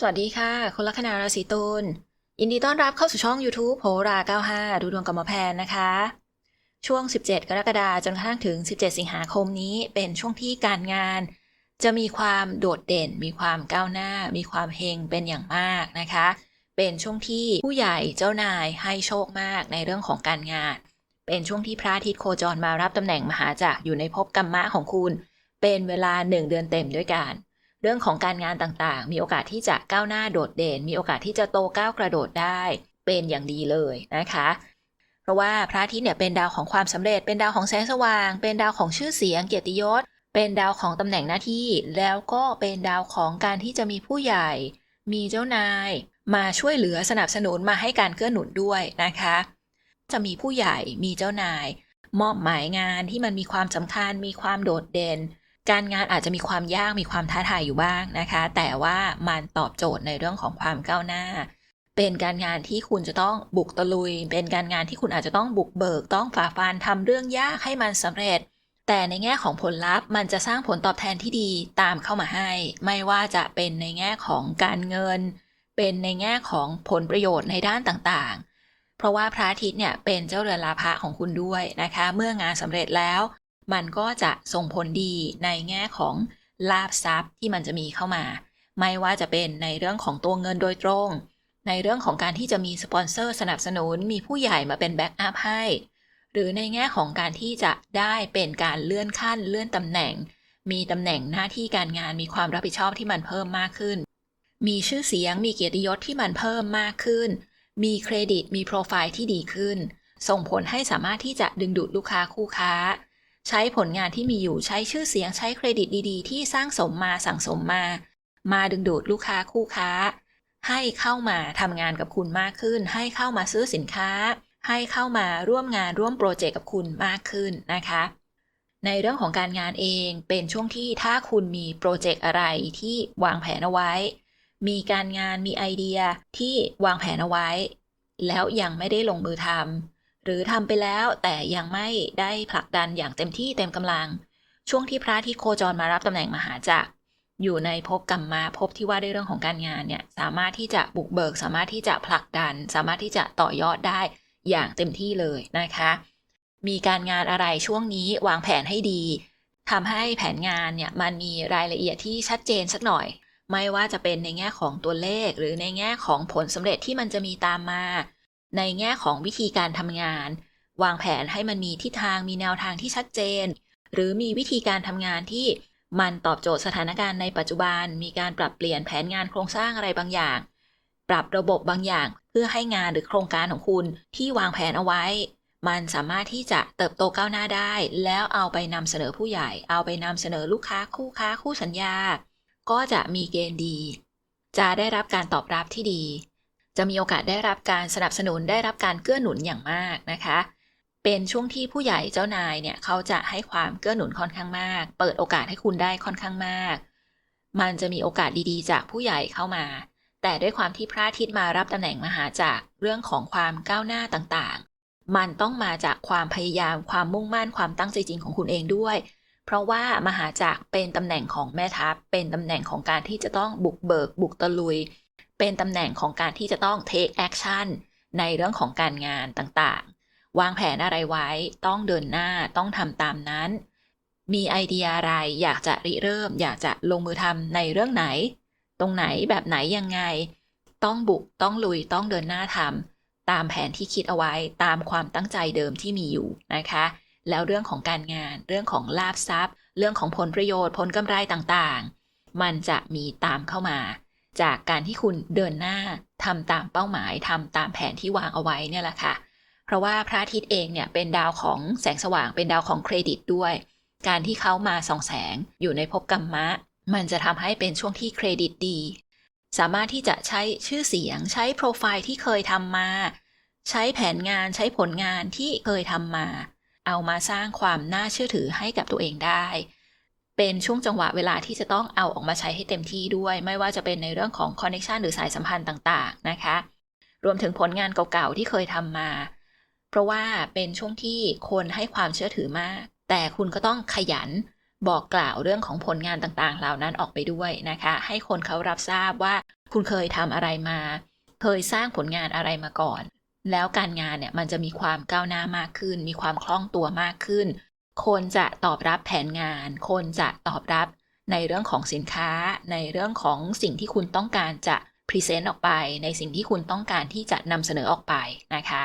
สวัสดีค่ะคุณลัคนาราศีตุลยินดีต้อนรับเข้าสู่ช่อง YouTube โหรา 95 ดูดวงกับหมอแพนนะคะ ช่วง 17 กรกฎาคมจนกระทั่งถึง 17 สิงหาคมนี้เป็นช่วงที่การงาน จะมีความโดดเด่น มีความก้าวหน้า มีความเฮงเป็นอย่างมากนะคะ เป็นช่วงที่ผู้ใหญ่เจ้านายให้โชคมากในเรื่องของการงาน เป็นช่วงที่พระอาทิตย์โคจรมารับตำแหน่งมหาจักรอยู่ในภพกรรมะของคุณ เป็นเวลาหนึ่งเดือนเต็มด้วยกัน เรื่องของการงานต่างๆ มีโอกาสที่จะก้าวหน้าโดดเด่น มีโอกาสที่จะโตก้าวกระโดดได้ เป็นอย่างดีเลยนะคะ เพราะว่าพระอาทิตย์เนี่ยเป็นดาวของความสำเร็จ เป็นดาวของแสงสว่าง เป็นดาวของชื่อเสียงเกียรติยศ เป็นดาวของตำแหน่งหน้าที่ แล้วก็เป็นดาวของการที่จะมีผู้ใหญ่ มีเจ้านาย มาช่วยเหลือสนับสนุนมาให้การเกื้อหนุนด้วยนะคะ จะมีผู้ใหญ่ มีเจ้านาย มอบหมายงานที่มันมีความสำคัญ มีความโดดเด่น การงานอาจจะมีความยากมีความท้าทายอยู่บ้างนะคะ แต่ว่ามันตอบโจทย์ในเรื่องของความก้าวหน้า เป็นการงานที่คุณจะต้องบุกตะลุย เป็นการงานที่คุณอาจจะต้องบุกเบิก ต้องฝ่าฟันทำเรื่องยากให้มันสำเร็จ แต่ในแง่ของผลลัพธ์ มันจะสร้างผลตอบแทนที่ดีตามเข้ามาให้ ไม่ว่าจะเป็นในแง่ของการเงิน เป็นในแง่ของผลประโยชน์ในด้านต่างๆ เพราะว่าพระอาทิตย์เนี่ยเป็นเจ้าเรือนลาภะของคุณด้วยนะคะ เมื่องานสำเร็จแล้ว มันก็จะส่งผลดีในแง่ของลาบทรัพย์ที่มันจะมีเข้ามา ไม่ว่าจะเป็นในเรื่องของตัวเงินโดยตรง ในเรื่องของการที่จะมีสปอนเซอร์สนับสนุนมีผู้ใหญ่มาเป็นแบ็กอัพให้ หรือในแง่ของการที่จะได้เป็นการเลื่อนขั้นเลื่อนตำแหน่ง มีตำแหน่งหน้าที่การงานมีความรับผิดชอบที่มันเพิ่มมากขึ้น มีชื่อเสียงมีเกียรติยศที่มันเพิ่มมากขึ้น มีเครดิตมีโปรไฟล์ที่ดีขึ้น ส่งผลให้สามารถที่จะดึงดูดลูกค้าคู่ค้า ใช้ผลงานที่มีอยู่ใช้ชื่อเสียงใช้เครดิตดีๆ ที่สร้างสมมาสั่งสมมา มาดึงดูดลูกค้าคู่ค้า ให้เข้ามาทำงานกับคุณมากขึ้น ให้เข้ามาซื้อสินค้า ให้เข้ามาร่วมงานร่วมโปรเจกต์กับคุณมากขึ้นนะคะ ในเรื่องของการงานเองเป็นช่วงที่ถ้าคุณมีโปรเจกต์อะไรที่วางแผนเอาไว้ มีการงานมีไอเดียที่วางแผนเอาไว้ แล้วยังไม่ได้ลงมือทำ หรือทำไปแล้วแต่ยังไม่ได้ผลักดันอย่างเต็มที่เต็มกำลัง ช่วงที่พระที่โคจรมารับตำแหน่งมหาจักรอยู่ในภพกรรมมาภพที่ว่าด้วยเรื่องของการงานเนี่ยสามารถที่จะบุกเบิก สามารถที่จะผลักดัน สามารถที่จะต่อยอดได้อย่างเต็มที่เลยนะคะ มีการงานอะไรช่วงนี้วางแผนให้ดีทำให้แผนงานเนี่ยมันมีรายละเอียดที่ชัดเจนสักหน่อย ไม่ว่าจะเป็นในแง่ของตัวเลข หรือในแง่ของผลสำเร็จที่มันจะมีตามมา ในแง่ของวิธีการทำงาน วางแผนให้มันมีทิศทางมีแนวทางที่ชัดเจน หรือมีวิธีการทำงานที่มันตอบโจทย์สถานการณ์ในปัจจุบัน มีการปรับเปลี่ยนแผนงานโครงสร้างอะไรบางอย่าง ปรับระบบบางอย่างเพื่อให้งานหรือโครงการของคุณที่วางแผนเอาไว้ มันสามารถที่จะเติบโตก้าวหน้าได้ แล้วเอาไปนำเสนอผู้ใหญ่ เอาไปนำเสนอลูกค้าคู่ค้าคู่สัญญา ก็จะมีเกณฑ์ดี จะได้รับการตอบรับที่ดี จะมีโอกาสได้รับการสนับสนุนได้รับการเกื้อหนุนอย่างมากนะคะ เป็นช่วงที่ผู้ใหญ่เจ้านายเนี่ยเขาจะให้ความเกื้อหนุนค่อนข้างมาก เปิดโอกาสให้คุณได้ค่อนข้างมาก มันจะมีโอกาสดีๆ จากผู้ใหญ่เข้ามา แต่ด้วยความที่พระอาทิตย์มารับตำแหน่งมหาจาก เรื่องของความก้าวหน้าต่างๆ มันต้องมาจากความพยายามความมุ่งมั่นความตั้งใจจริงของคุณเองด้วยเพราะว่ามหาจักรเป็นตำแหน่งของแม่ทัพ เป็นตำแหน่งของการที่จะต้องบุกเบิก บุกตะลุย เป็นตำแหน่งของการที่จะต้อง take action ในเรื่องของการงานต่างๆ วางแผนอะไรไว้ ต้องเดินหน้าต้องทำตามนั้น มีไอเดียอะไรอยากจะริเริ่ม อยากจะลงมือทำในเรื่องไหน ตรงไหนแบบไหนยังไง ต้องบุกต้องลุยต้องเดินหน้าทำตามแผนที่คิดเอาไว้ตามความตั้งใจเดิมที่มีอยู่นะคะ แล้วเรื่องของการงานเรื่องของลาบทรัพย์ เรื่องของผลประโยชน์ผลกำไรต่างๆ มันจะมีตามเข้ามา จากการที่คุณเดินหน้าทำตามเป้าหมายทำตามแผนที่วางเอาไว้เนี่ยแหละค่ะ เพราะว่าพระอาทิตย์เองเนี่ยเป็นดาวของแสงสว่างเป็นดาวของเครดิตด้วย การที่เขามาส่องแสงอยู่ในภพกรรมะ มันจะทำให้เป็นช่วงที่เครดิตดี สามารถที่จะใช้ชื่อเสียง ใช้โปรไฟล์ที่เคยทำมา ใช้แผนงานใช้ผลงานที่เคยทำมา เอามาสร้างความน่าเชื่อถือให้กับตัวเองได้ เป็นช่วงจังหวะเวลาที่จะต้องเอาออกมาใช้ให้เต็มที่ด้วย ไม่ว่าจะเป็นในเรื่องของคอนเน t ชันหรือสายสัมพันธ์ต่างๆ นะคะ รวมถึงผลงานเก่าๆ ที่เคยทำมา เพราะว่าเป็นช่วงที่คนให้ความเชื่อถือมาก แต่คุณก็ต้องขยันบอกกล่าวเรื่องของผลงานต่างๆ เหล่านั้นออกไปด้วยนะคะ ให้คนเขารับทราบว่าคุณเคยทำอะไรมา เคยสร้างผลงานอะไรมาก่อน แล้วการงานเนี่ยมันจะมีความก้าวหน้ามากขึ้น มีความคล่องตัวมากขึ้น คนจะตอบรับแผนงาน คนจะตอบรับในเรื่องของสินค้า ในเรื่องของสิ่งที่คุณต้องการจะพรีเซนต์ออกไป ในสิ่งที่คุณต้องการที่จะนำเสนอออกไปนะคะ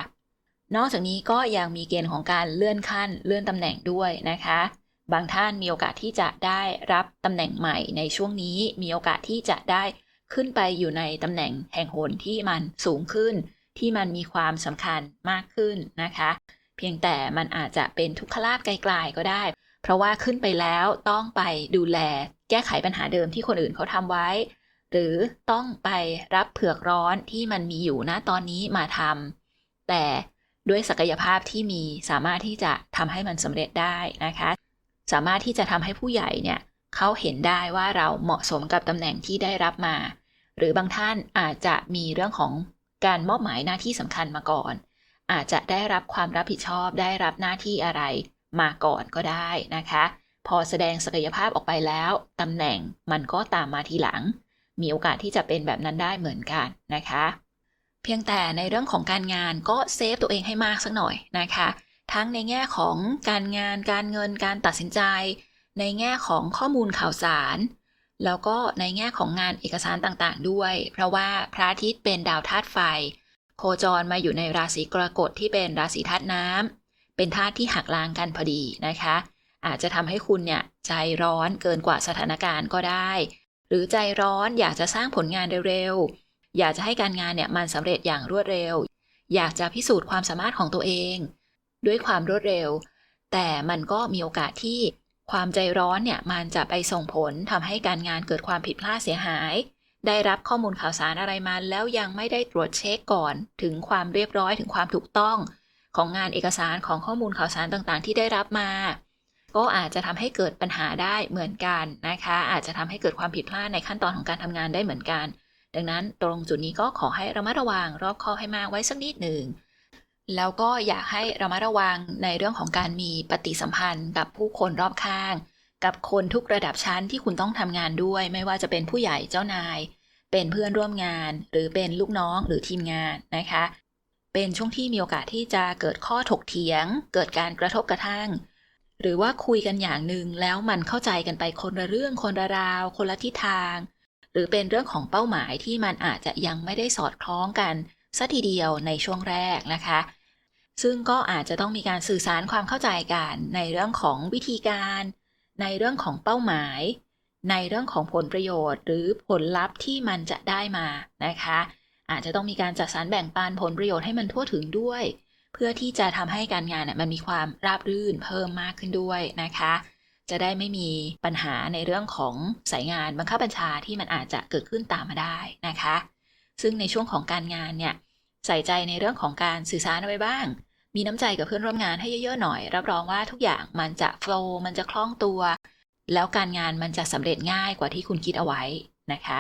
นอกจากนี้ก็ยังมีเกณฑ์ของการเลื่อนขั้นเลื่อนตำแหน่งด้วยนะคะ บางท่านมีโอกาสที่จะได้รับตำแหน่งใหม่ในช่วงนี้ มีโอกาสที่จะได้ขึ้นไปอยู่ในตำแหน่งแห่งหนที่มันสูงขึ้น ที่มันมีความสำคัญมากขึ้นนะคะ เพียงแต่มันอาจจะเป็นทุกขลาภไกลๆก็ได้ เพราะว่าขึ้นไปแล้วต้องไปดูแลแก้ไขปัญหาเดิมที่คนอื่นเขาทำไว้ หรือต้องไปรับเผือกร้อนที่มันมีอยู่ณตอนนี้มาทำแต่ด้วยศักยภาพที่มีสามารถที่จะทำให้มันสำเร็จได้นะคะ สามารถที่จะทำให้ผู้ใหญ่เนี่ยเขาเห็นได้ว่าเราเหมาะสมกับตำแหน่งที่ได้รับมา หรือบางท่านอาจจะมีเรื่องของการมอบหมายหน้าที่สำคัญมาก่อน อาจจะได้รับความรับผิดชอบได้รับหน้าที่อะไรมาก่อนก็ได้นะคะ พอแสดงศักยภาพออกไปแล้วตำแหน่งมันก็ตามมาทีหลัง มีโอกาสที่จะเป็นแบบนั้นได้เหมือนกันนะคะ เพียงแต่ในเรื่องของการงานก็เซฟตัวเองให้มากสักหน่อยนะคะ ทั้งในแง่ของการงานการเงินการตัดสินใจ ในแง่ของข้อมูลข่าวสาร แล้วก็ในแง่ของงานเอกสารต่างๆด้วย เพราะว่าพระอาทิตย์เป็นดาวธาตุไฟ โคจรมาอยู่ในราศีกรกฎที่เป็นราศีธาตุน้ำเป็นธาตุที่หักล้างกันพอดีนะคะ อาจจะทำให้คุณเนี่ยใจร้อนเกินกว่าสถานการณ์ก็ได้ หรือใจร้อนอยากจะสร้างผลงานเร็วๆอยากจะให้การงานเนี่ยมันสำเร็จอย่างรวดเร็ว อยากจะพิสูจน์ความสามารถของตัวเอง ด้วยความรวดเร็ว แต่มันก็มีโอกาสที่ความใจร้อนเนี่ยมันจะไปส่งผลทำให้การงานเกิดความผิดพลาดเสียหาย ได้รับข้อมูลข่าวสารอะไรมา แล้วยังไม่ได้ตรวจเช็คก่อนถึงความเรียบร้อยถึงความถูกต้อง ของงานเอกสารของข้อมูลข่าวสารต่างๆ ที่ได้รับมา ก็อาจจะทำให้เกิดปัญหาได้เหมือนกันนะคะ อาจจะทำให้เกิดความผิดพลาดในขั้นตอนของการทำงานได้เหมือนกัน ดังนั้นตรงจุดนี้ก็ขอให้ระมัดระวังรอบคอบให้มากไว้สักนิดหนึ่งแล้วก็อยากให้ระมัดระวังในเรื่องของการมีปฏิสัมพันธ์กับผู้คนรอบข้าง กับคนทุกระดับชั้นที่คุณต้องทำงานด้วย ไม่ว่าจะเป็นผู้ใหญ่เจ้านาย เป็นเพื่อนร่วมงาน หรือเป็นลูกน้องหรือทีมงานนะคะ เป็นช่วงที่มีโอกาสที่จะเกิดข้อถกเถียง เกิดการกระทบกระทั่ง หรือว่าคุยกันอย่างหนึ่งแล้วมันเข้าใจกันไปคนละเรื่องคนละราว คนละทิศทาง หรือเป็นเรื่องของเป้าหมายที่มันอาจจะยังไม่ได้สอดคล้องกันสัทีเดียวในช่วงแรกนะคะซึ่งก็อาจจะต้องมีการสื่อสารความเข้าใจกันในเรื่องของวิธีการ ในเรื่องของเป้าหมาย ในเรื่องของผลประโยชน์ หรือผลลัพธ์ที่มันจะได้มานะคะ อาจจะต้องมีการจัดสรรแบ่งปันผลประโยชน์ให้มันทั่วถึงด้วย เพื่อที่จะทำให้การงานเนี่ยมันมีความราบรื่นเพิ่มมากขึ้นด้วยนะคะ จะได้ไม่มีปัญหาในเรื่องของสายงานบังคับบัญชาที่มันอาจจะเกิดขึ้นตามมาได้นะคะ ซึ่งในช่วงของการงานเนี่ยใส่ใจในเรื่องของการสื่อสารเอาไว้บ้าง มีน้ำใจกับเพื่อนร่วมงานให้เยอะๆหน่อย รับรองว่าทุกอย่างมันจะโฟล์มันจะคล่องตัว แล้วการงานมันจะสำเร็จง่ายกว่าที่คุณคิดเอาไว้นะคะ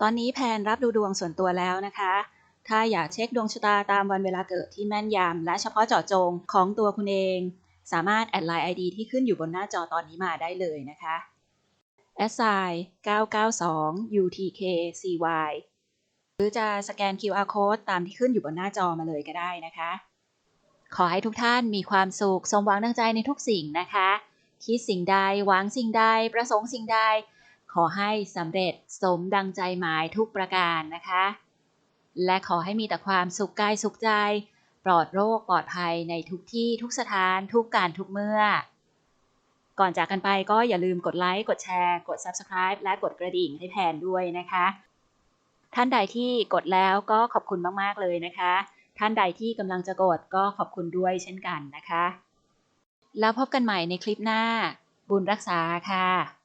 ตอนนี้แพนรับดูดวงส่วนตัวแล้วนะคะ ถ้าอยากเช็คดวงชะตาตามวันเวลาเกิดที่แม่นยำและเฉพาะเจาะจงของตัวคุณเอง สามารถแอดไลน์ ID ที่ขึ้นอยู่บนหน้าจอตอนนี้มาได้เลยนะคะ s i 992 UTKCY รือจะสแกน QR code ตามที่ขึ้นอยู่บนหน้าจอมาเลยก็ได้นะคะ ขอให้ทุกท่านมีความสุข สมหวังดังใจในทุกสิ่งนะคะ คิดสิ่งใด หวังสิ่งใด ประสงค์สิ่งใด ขอให้สำเร็จสมดังใจหมายทุกประการนะคะ และขอให้มีแต่ความสุขกายสุขใจ ปลอดโรคปลอดภัยในทุกที่ทุกสถานทุกการทุกเมื่อ ก่อนจากกันไปก็อย่าลืมกดไลค์ กดแชร์ กด Subscribe และกดกระดิ่งให้แพนด้วยนะคะ ท่านใดที่กดแล้วก็ขอบคุณมากๆเลยนะคะ ท่านใดที่กำลังจะกดก็ขอบคุณด้วยเช่นกันนะคะ แล้วพบกันใหม่ในคลิปหน้า บุญรักษาค่ะ